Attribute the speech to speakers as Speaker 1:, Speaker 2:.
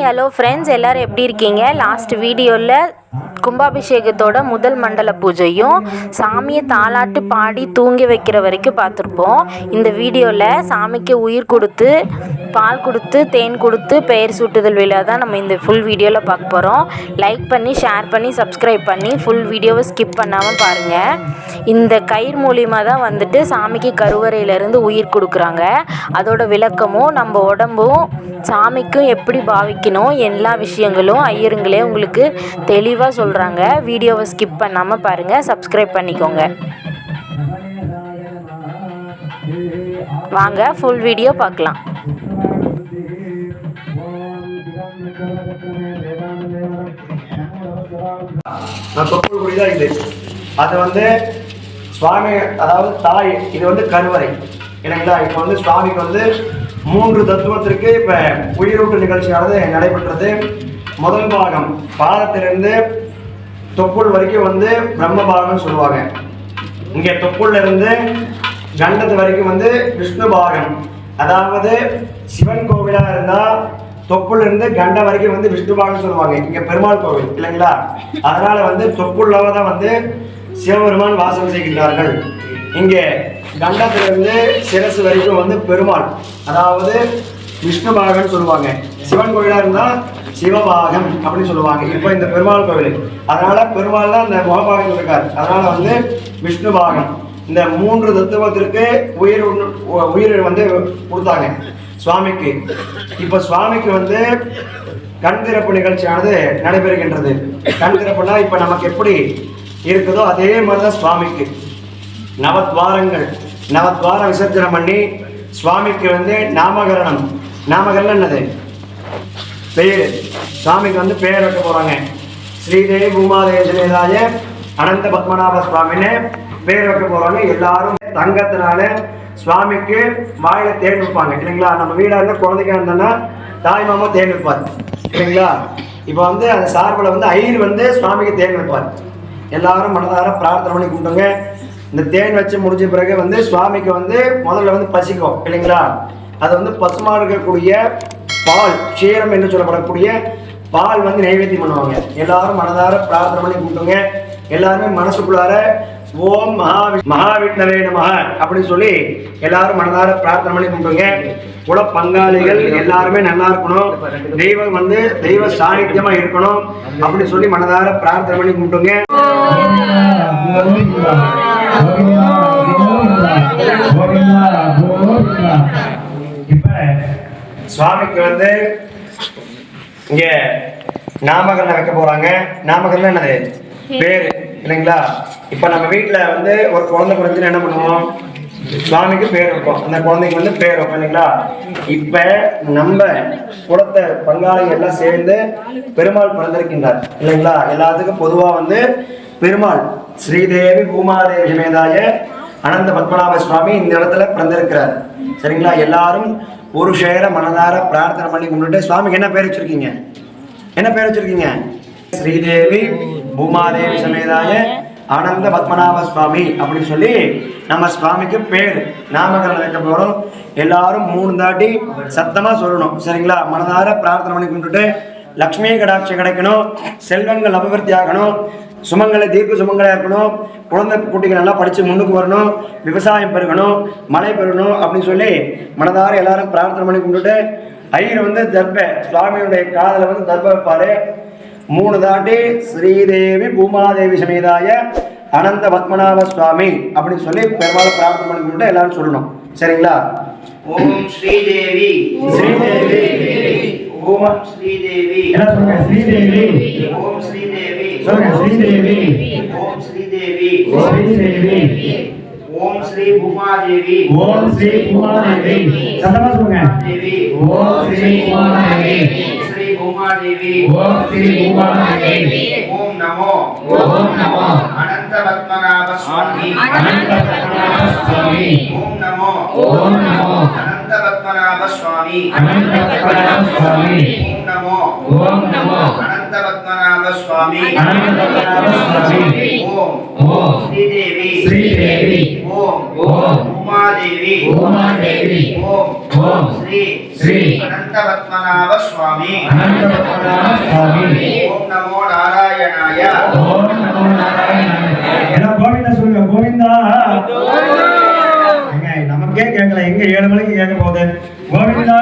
Speaker 1: Hi hello friends எல்லோரும் எப்படி இருக்கீங்க? லாஸ்ட் வீடியோவில் கும்பாபிஷேகத்தோட முதல் மண்டல பூஜையும் சாமியை தாளாட்டு பாடி தூங்கி வைக்கிற வரைக்கும் பார்த்துருப்போம். இந்த வீடியோவில் சாமிக்கு உயிர் கொடுத்து பால் கொடுத்து தேன் கொடுத்து பெயர் சூட்டுதல் விழா தான் நம்ம இந்த ஃபுல் வீடியோவில் பார்க்க போகிறோம் லைக் பண்ணி ஷேர் பண்ணி சப்ஸ்கிரைப் பண்ணி ஃபுல் வீடியோவை ஸ்கிப் பண்ணாமல் பாருங்கள் இந்த கயிறு மூலியமாக தான் வந்துட்டு சாமிக்கு கருவறையிலேருந்து உயிர் கொடுக்குறாங்க. அதோட விளக்கமும் நம்ம உடம்பும் சாமிக்கும் எப்படி பாவிக்கணும் எல்லா விஷயங்களும் ஐயருங்களே உங்களுக்கு தெளிவாக சொல்கிறாங்க வீடியோவை ஸ்கிப் பண்ணாமல் பாருங்கள் சப்ஸ்கிரைப் பண்ணிக்கோங்க. வாங்க ஃபுல் வீடியோ பார்க்கலாம்.
Speaker 2: தொப்புள் குடி இது. அது வந்து சுவாமி அதாவது தாய் இது வந்து கருவறை. எனக்குதான் இப்போ வந்து சுவாமிக்கு வந்து மூன்று தத்துவத்திற்கு இப்போ உயிரூட்டு நிகழ்ச்சியானது நடைபெற்றது. முதல் பாகம் பாதத்திலிருந்து தொப்புள் வரைக்கும் வந்து பிரம்ம பாகம்னு சொல்லுவாங்க. இங்கே தொப்புள்ல இருந்து கண்டத்து வரைக்கும் வந்து விஷ்ணு பாகம். அதாவது சிவன் கோவிலா இருந்தா தொப்புல இருந்து கண்டம் வரைக்கும் வந்து விஷ்ணு பாகம் சொல்லுவாங்க. இங்க பெருமாள் கோவில் இல்லைங்களா? அதனால வந்து தொப்புள்ளவ தான் வந்து சிவபெருமான் வாசம் செய்கின்றார்கள். இங்கே கண்டத்திலிருந்து சிரசு வரைக்கும் வந்து பெருமாள் அதாவது விஷ்ணு பாகம்னு சொல்லுவாங்க. சிவன் கோயிலாக இருந்தால் சிவபாகம் அப்படின்னு சொல்லுவாங்க. இப்போ இந்த பெருமாள் கோவில் அதனால பெருமாள் தான் இந்த முகபாகம் இருக்கார். அதனால வந்து விஷ்ணு பாகம். இந்த மூன்று தத்துவத்திற்கு உயிர் உ- உயிர் வந்து கொடுத்தாங்க சுவாமிக்கு. இப்போ சுவாமிக்கு வந்து கண் திறப்பு நிகழ்ச்சியானது நடைபெறுகின்றது. கண் திறப்புனா இப்போ நமக்கு எப்படி இருக்குதோ அதே மாதிரி தான் சுவாமிக்கு. நவத்வாரங்கள் நவத்வார விசர்ஜனம் பண்ணி சுவாமிக்கு வந்து நாமகரணம். நாமகரணம் என்னது? பேர் சுவாமிக்கு வந்து பேர் வைக்க போகிறாங்க ஸ்ரீதேவி பூமாதேசனேதாய அனந்த பத்மநாப சுவாமின்னு பேர் வைக்க போகிறாங்க எல்லாரும் தங்கத்தினால சுவாமிக்கு வாயில தேன் வைப்பாங்க இல்லைங்களா? நம்ம வீடாக இருந்தா குழந்தைங்க இருந்தோம்னா தாய் மாமா தேன் வைப்பார் இல்லைங்களா? இப்போ வந்து அந்த சார்பில் வந்து ஐயர் வந்து சுவாமிக்கு தேன் வைப்பார் எல்லாரும் மனதார பிரார்த்தனை பண்ணி கும்பிட்டுங்க இந்த தேன் வச்சு முடிஞ்ச பிறகு வந்து சுவாமிக்கு வந்து முதல்ல வந்து பசிக்கும் இல்லைங்களா? அது வந்து பசுமாடு இருக்கக்கூடிய பால் க்ஷீரம் என்று சொல்லப்படக்கூடிய பால் வந்து நைவேத்தியம் பண்ணுவாங்க. எல்லாரும் மனதார பிரார்த்தனை பண்ணி கும்பிட்டுங்க. எல்லாருமே மனசுக்குள்ளார ஓம் மகா மகாவிஷ்ணவே நமக அப்படின்னு சொல்லி எல்லாரும் மனதார பிரார்த்தனை பண்ணி கும்பிட்டுங்க. குல பங்காளிகள் எல்லாருமே நல்லா இருக்கணும். தெய்வம் வந்து தெய்வ சாநித்தியமா இருக்கணும் அப்படின்னு சொல்லி மனதார பிரார்த்தனை பண்ணி கும்பிட்டுங்க. சுவாமிக்கு வந்து இங்க நாமகரணம் வைக்க போறாங்க. நாமகரணம் என்னது? பேரு. இல்லைங்களா? இப்ப நம்ம வீட்டுல வந்து ஒரு குழந்தை பிறந்துன்னு என்ன பண்ணுவோம்? சுவாமிக்கு பேர் வைப்போம். அந்த குழந்தைக்கு வந்து பேர் வைப்போம் இல்லைங்களா? இப்ப நம்ம குலத்தை பங்காளிகள் எல்லாம் சேர்ந்து பெருமாள் பிறந்திருக்கின்றார் இல்லைங்களா? எல்லாத்துக்கும் பொதுவா வந்து பெருமாள். ஸ்ரீதேவி பூமாதேவி சமேதாய அனந்த பத்மநாப சுவாமி இந்த இடத்துல பிறந்திருக்கிறார். சரிங்களா? எல்லாரும் ஒரு சேர மனதார பிரார்த்தனை பண்ணி கும்பிட்டுட்டு சுவாமிக்கு என்ன பேர் வச்சிருக்கீங்க? என்ன பேர் வச்சிருக்கீங்க? ஸ்ரீதேவி பூமாதேவி சமேதாய ஆனந்த பத்மநாப சுவாமி அப்படின்னு சொல்லி நம்ம சுவாமிக்கு பேர் நாமகரணம் வைக்க போகிறோம் எல்லாரும் மூணு தாட்டி சத்தமாக சொல்லணும். சரிங்களா? மனதார பிரார்த்தனை பண்ணி கும்பிட்டுட்டு லக்ஷ்மி கடாட்சி கிடைக்கணும் செல்வங்கள் அபிவிருத்தி ஆகணும் சுமங்கலை தீர்க்க சுமங்கலா இருக்கணும். குழந்தை குட்டிகள் நல்லா படிச்சு முன்னுக்கு வரணும். விவசாயம் பெருகணும். மழை பெருகணும் அப்படின்னு சொல்லி மனதார எல்லாரும் பிரார்த்தனை பண்ணி கும்பிட்டுட்டு ஐயர் வந்து தர்ப சுவாமியுடைய காதல வந்து தர்ப வைப்பாரு. மூணு தாட்டி ஸ்ரீதேவி பூமாதேவி சமேதாய அனந்த பத்மநாப சுவாமி அப்படின்னு சொல்லி பெருமாள் பிரார்த்தனை பண்ணி கும்பிட்டு எல்லாரும் சொல்லணும். சரிங்களா?
Speaker 3: ஓம் ஸ்ரீதேவி.
Speaker 2: ஸ்ரீதேவி. பூமா
Speaker 3: ஸ்ரீதேவி.
Speaker 2: என்ன சொல்லுங்க ஸ்ரீதேவி.
Speaker 3: ஓம் ஸ்ரீதேவி.
Speaker 2: சொல்லுங்க ஸ்ரீதேவி
Speaker 3: ஓம் ஸ்ரீதேவி
Speaker 2: ஸ்ரீதேவி
Speaker 3: ஓம் ஸ்ரீ பூமாதேவி
Speaker 2: ஓம் ஸ்ரீ பூமாதேவி சத்தமா சொல்லுங்க.
Speaker 3: தேவி.
Speaker 2: ஓம் ஸ்ரீ பூமாதேவி
Speaker 3: ஸ்ரீ பூமாதேவி
Speaker 2: ஓம் ஸ்ரீ பூமாதேவி
Speaker 3: ஓம் நமோ.
Speaker 2: ஓம் நமோ.
Speaker 3: அனந்த பத்மநாப சுவாமி
Speaker 2: அனந்த பத்மநாப சுவாமி
Speaker 3: ஓம் நமோ.
Speaker 2: ஓம் நமோ.
Speaker 3: அனந்த பத்மநாப சுவாமி
Speaker 2: அனந்த பத்மநாப சுவாமி
Speaker 3: ஓம் நமோ.
Speaker 2: ஓம் நமோ. அனந்த பத்மநாப சுவாமி
Speaker 3: ஓம்
Speaker 2: ஓம்
Speaker 3: ஸ்ரீதேவி
Speaker 2: ஸ்ரீதேவி
Speaker 3: ஓம்
Speaker 2: ஓம்
Speaker 3: உமாதேவி
Speaker 2: உமாதேவி
Speaker 3: ஓம்
Speaker 2: ஓம்
Speaker 3: ஸ்ரீ
Speaker 4: ஸ்ரீ
Speaker 3: அனந்த பத்மநாப சுவாமி
Speaker 4: அனந்த பத்மநாப சுவாமி
Speaker 3: ஓம் நமோ நாராயணாய
Speaker 4: ஓம் நமோ நாராயணாய
Speaker 2: எல்லாம் கோவிந்தா சொல்லுங்க கோவிந்தா. ஏங்க, நமக்கே கேட்கல எங்க ஏழு மணிக்கு கேட்க போகுது? கோவிந்தா!